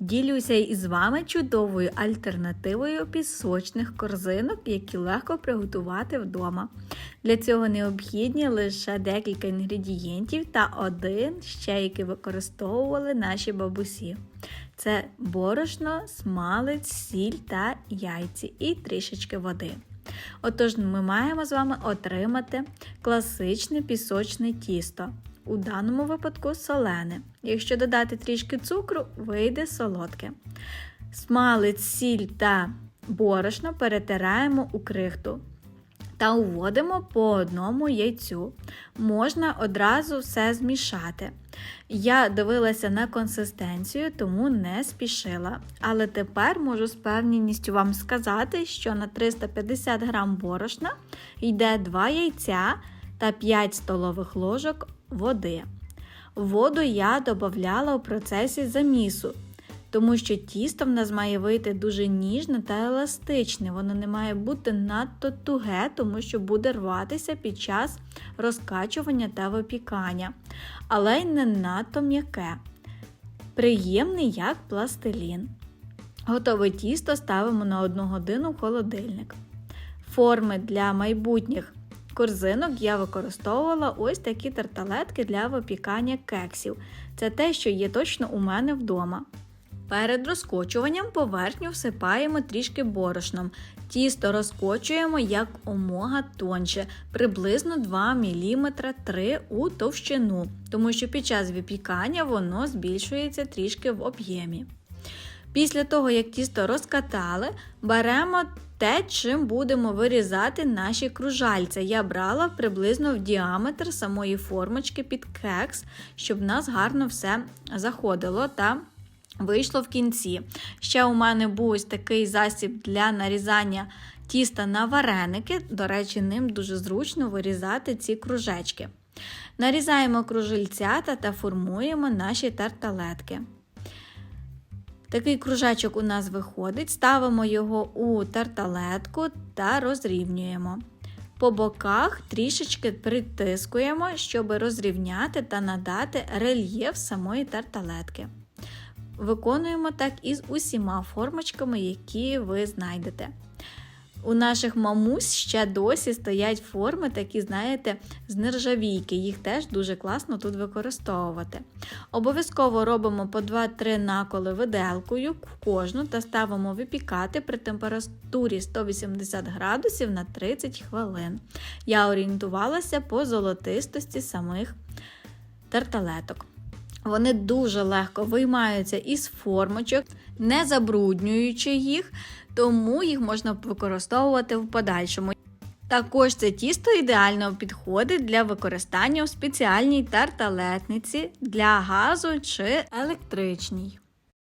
Ділюся із вами чудовою альтернативою пісочних корзинок, які легко приготувати вдома. Для цього необхідні лише декілька інгредієнтів та один ще, який використовували наші бабусі. Це борошно, смалець, сіль та яйці і трішечки води. Отож, ми маємо з вами отримати класичне пісочне тісто. У даному випадку солене. Якщо додати трішки цукру, вийде солодке. Смалець, сіль та борошно перетираємо у крихту та уводимо по одному яйцю. Можна одразу все змішати. Я дивилася на консистенцію, тому не спішила. Але тепер можу з певністю вам сказати, що на 350 г борошна йде 2 яйця та 5 столових ложок води. Воду я додавала у процесі замісу, тому що тісто в нас має вийти дуже ніжне та еластичне. Воно не має бути надто туге, тому що буде рватися під час розкачування та випікання, але й не надто м'яке. Приємний як пластилін. Готове тісто ставимо на 1 годину в холодильник. Форми для майбутніх корзинок я використовувала ось такі тарталетки для випікання кексів. Це те, що є точно у мене вдома. Перед розкочуванням поверхню всипаємо трішки борошном. Тісто розкочуємо як омога тонше, приблизно 2 мм 3 у товщину, тому що під час випікання воно збільшується трішки в об'ємі. Після того, як тісто розкатали, беремо те, чим будемо вирізати наші кружальця. Я брала приблизно в діаметр самої формочки під кекс, щоб в нас гарно все заходило та вийшло в кінці. Ще у мене був ось такий засіб для нарізання тіста на вареники. До речі, ним дуже зручно вирізати ці кружечки. Нарізаємо кружельцята та формуємо наші тарталетки. Такий кружечок у нас виходить, ставимо його у тарталетку та розрівнюємо. По боках трішечки притискуємо, щоб розрівняти та надати рельєф самої тарталетки. Виконуємо так із усіма формочками, які ви знайдете. У наших мамусь ще досі стоять форми, такі, знаєте, з нержавійки. Їх теж дуже класно тут використовувати. Обов'язково робимо по 2-3 наколи виделкою в кожну та ставимо випікати при температурі 180 градусів на 30 хвилин. Я орієнтувалася по золотистості самих тарталеток. Вони дуже легко виймаються із формочок, не забруднюючи їх, тому їх можна використовувати в подальшому. Також це тісто ідеально підходить для використання у спеціальній тарталетниці для газу чи електричній.